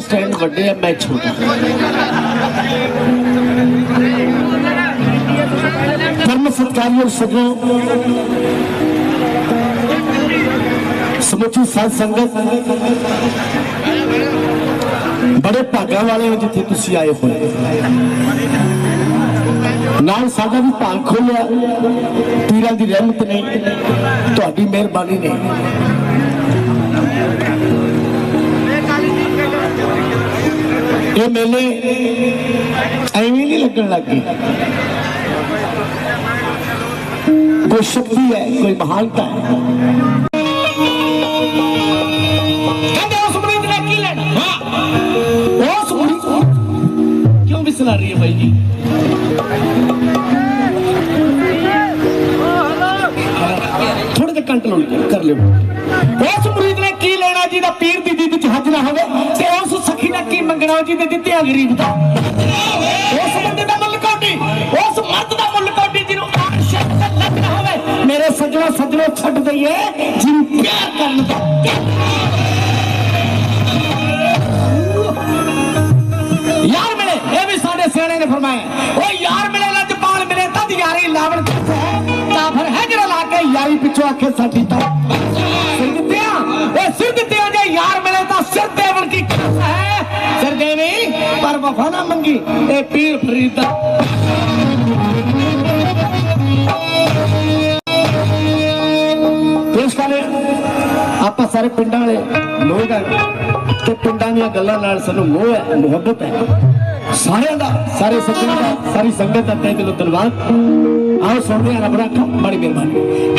Stand बड़े मैं धर्म सत्कार समुची साध संगत, बड़े भागा वाले हो जिथे तुम आए हो ਨਾਲ ਸਾਡਾ ਵੀ ਭਾਗ ਖੋਲਿਆ। ਪੀਰਾਂ ਦੀ ਰਹਿਮਤ ਨੇ ਤੁਹਾਡੀ ਮਿਹਰਬਾਨੀ ਨੇ ਇਹ ਮੇਲੇ ਐਵੇਂ ਨਹੀਂ ਲੱਗਣ ਲੱਗ ਲੱਗੇ ਕੋਈ ਸ਼ਕਤੀ ਹੈ, ਕੋਈ ਮਹਾਨਤਾ ਹੈ। ਮਰੀਦ ਹੈ ਬਾਈ ਜੀ। ਥੋੜੇ ਜਿਹਾ ਕੰਟਰੋਲ ਕਰ ਲਿਓ। ਉਸ ਮੁਰੀਦ ਨੇ ਕੀ ਲੈਣਾ ਜਿਹਦਾ ਪੀਰ ਦੀ ਦੀਦ ਚ ਹੱਜ ਹੋਵੇ ਤੇ ਉਸ ਸਖੀ ਨੇ ਕੀ ਮੰਗਣਾ ਜਿਹਦੇ ਦਿੱਤੇ ਆ ਗਰੀਬ ਦਾ? ਉਸ ਬੰਦੇ ਦਾ ਮੁੱਲ ਕੋਟੀ ਉਸ ਮਰਦ ਦਾ ਮੁੱਲ ਕੋਟੀ ਜਿਹਨੂੰ ਆਸ਼ਕ ਤੇ ਹੋਵੇ। ਮੇਰੇ ਸੱਜਣੋ ਸੱਜਣੋ ਛੱਡ ਦਈਏ, ਜਿਹਨੂੰ ਪਿਆਰ ਕਰਨ ਦਾ फरमाए वो यार मिले ना पाल मिले तद यारी लावण कैसे है? काफर है जरा लाके यारी पिछो आखे साडी तो। सिद्धिया दिया ए सिर जे यार मिले ता सिर देवन की कैसे है? सिर देवी, पर वफा ना मंगी, ए पीर फरीदा। ਆਪਾਂ ਸਾਰੇ ਪਿੰਡਾਂ ਵਾਲੇ ਲੋਕ ਆ ਤੇ ਪਿੰਡਾਂ ਦੀਆਂ ਗੱਲਾਂ ਨਾਲ ਸਾਨੂੰ ਮੋਹ ਹੈ, ਮੁਹੱਬਤ ਹੈ। ਸਾਰਿਆਂ ਦਾ, ਸਾਰੇ ਸੱਜਣਾਂ ਦਾ, ਸਾਰੀ ਸੰਗਤ ਦਾ ਤਹਿ ਦਿਲੋਂ ਧੰਨਵਾਦ। ਆਓ ਸੁਣਦੇ ਹਾਂ ਰੱਬ ਰੱਖਾ ਬੜੀ ਮਿਹਰਬਾਨੀ।